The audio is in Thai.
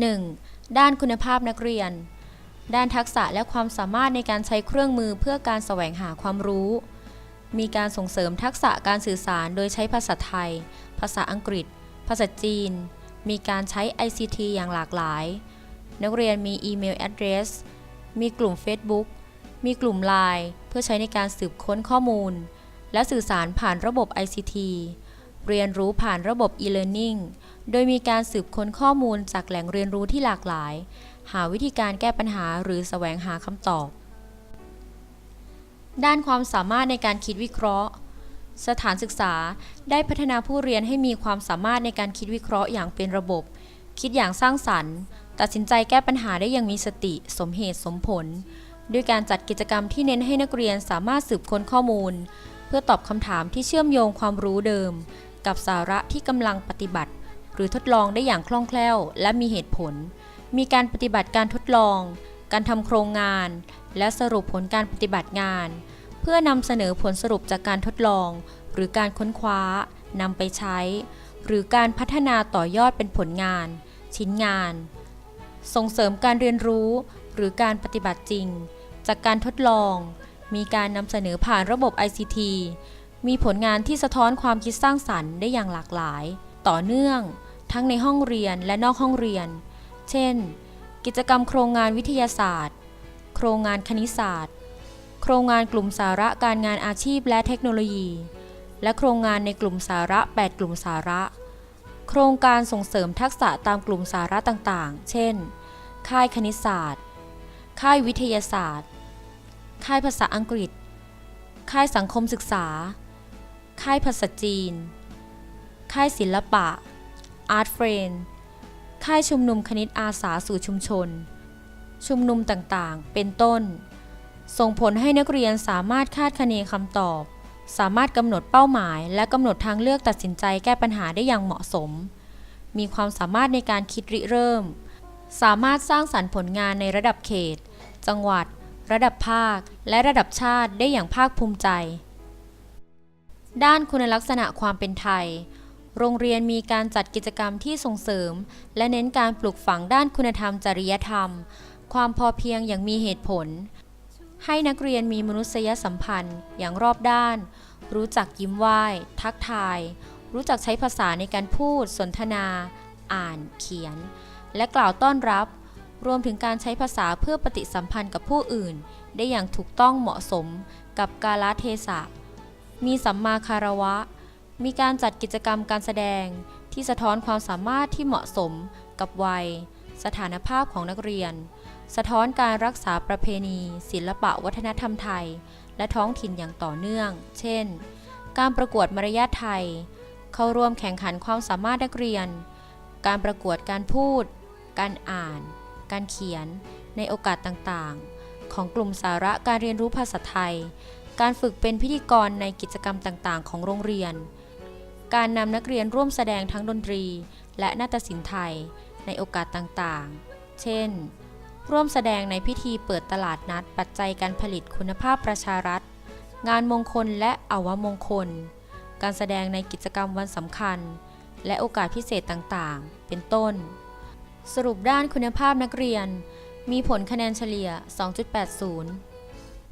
1. ด้านคุณภาพนักเรียน ด้านทักษะและความสามารถในการใช้เครื่องมือเพื่อการแสวงหาความรู้ มีการส่งเสริมทักษะการสื่อสารโดยใช้ภาษาไทย ภาษาอังกฤษ ภาษาจีน มีการใช้ ICT อย่างหลากหลาย นักเรียนมีอีเมล address มีกลุ่ม Facebook มีกลุ่ม Line เพื่อใช้ในการสืบค้นข้อมูล และสื่อสารผ่านระบบ ICT เรียนรู้ผ่านระบบ e-learning โดยมีการสืบค้นข้อมูลจากแหล่งเรียนรู้ที่หลากหลาย หาวิธีการแก้ปัญหาหรือแสวงหาคำตอบ ด้านความสามารถในการคิดวิเคราะห์ สถานศึกษาได้พัฒนาผู้เรียนให้มีความสามารถในการคิดวิเคราะห์อย่างเป็นระบบ คิดอย่างสร้างสรรค์ ตัดสินใจแก้ปัญหาได้อย่างมีสติ สมเหตุสมผล ด้วยการจัดกิจกรรมที่เน้นให้นักเรียนสามารถสืบค้นข้อมูล เพื่อตอบคำถามที่เชื่อมโยงความรู้เดิม กับสาระที่กำลังปฏิบัติ หรือทดลองได้อย่างคล่องแคล่ว และมีเหตุผล มีการปฏิบัติการทดลอง การทำโครงงาน และสรุปผลการปฏิบัติงาน เพื่อนำเสนอผลสรุปจากการทดลอง หรือการค้นคว้านำไปใช้ หรือการพัฒนาต่อยอดเป็นผลงาน ชิ้นงาน ส่งเสริมการเรียนรู้ หรือการปฏิบัติจริง จากการทดลอง มีการนำเสนอผ่านระบบ ICT มีผลงานที่สะท้อนความคิดสร้างสรรค์ได้อย่างหลากหลาย ต่อเนื่อง ทั้งในห้องเรียนและนอกห้องเรียน เช่น กิจกรรมโครงงานวิทยาศาสตร์ โครงงานคณิตศาสตร์ โครงงานกลุ่มสาระการงานอาชีพและเทคโนโลยี และโครงงานในกลุ่มสาระ 8 กลุ่มสาระ โครงการส่งเสริมทักษะตามกลุ่มสาระต่างๆ เช่น ค่ายคณิตศาสตร์ ค่ายวิทยาศาสตร์ ค่ายภาษาอังกฤษ ค่ายสังคมศึกษา ค่ายภาษาจีน ค่ายศิลปะ Art f r i e n d ค่ายชุมนุมคณิตอาสาสู่ชุมชน ชุมนุมต่างๆ เป็นต้น ส่งผลให้นักเรียนสามารถคาดคะเนคำตอบ สามารถกำหนดเป้าหมาย และกำหนดทางเลือกตัดสินใจแก้ปัญหาได้อย่างเหมาะสม มีความสามารถในการคิดริเริ่ม สามารถสร้างสรรค์ผลงานในระดับเขต จังหวัด ระดับภาค และระดับชาติได้อย่างภาคภูมิใจ ด้านคุณลักษณะความเป็นไทย โรงเรียนมีการจัดกิจกรรมที่ส่งเสริม และเน้นการปลูกฝังด้านคุณธรรมจริยธรรม ความพอเพียงอย่างมีเหตุผล ให้นักเรียนมีมนุษยสัมพันธ์อย่างรอบด้าน รู้จักยิ้มไหว้ ทักทาย รู้จักใช้ภาษาในการพูด สนทนา อ่าน เขียน และกล่าวต้อนรับ รวมถึงการใช้ภาษาเพื่อปฏิสัมพันธ์กับผู้อื่น ได้อย่างถูกต้องเหมาะสมกับกาลเทศะ มีสัมมาคารวะ มีการจัดกิจกรรมการแสดงที่สะท้อนความสามารถที่เหมาะสมกับวัย สถานภาพของนักเรียน สะท้อนการรักษาประเพณี ศิลปะวัฒนธรรมไทย และท้องถิ่นอย่างต่อเนื่อง เช่น การประกวดมารยาทไทย เข้าร่วมแข่งขันความสามารถนักเรียน การประกวดการพูด การอ่าน การเขียน ในโอกาสต่างๆ ของกลุ่มสาระการเรียนรู้ภาษาไทย การฝึกเป็นพิธีกรในกิจกรรมต่างๆ ของโรงเรียน การนำนักเรียนร่วมแสดงทั้งดนตรี และนาฏศิลป์ไทยในโอกาสต่างๆ เช่น ร่วมแสดงในพิธีเปิดตลาดนัดปัจจัยการผลิตคุณภาพประชารัฐ งานมงคลและอวมงคล การแสดงในกิจกรรมวันสำคัญ และโอกาสพิเศษต่างๆ เป็นต้น สรุปด้านคุณภาพนักเรียน มีผลคะแนนเฉลี่ย 2.80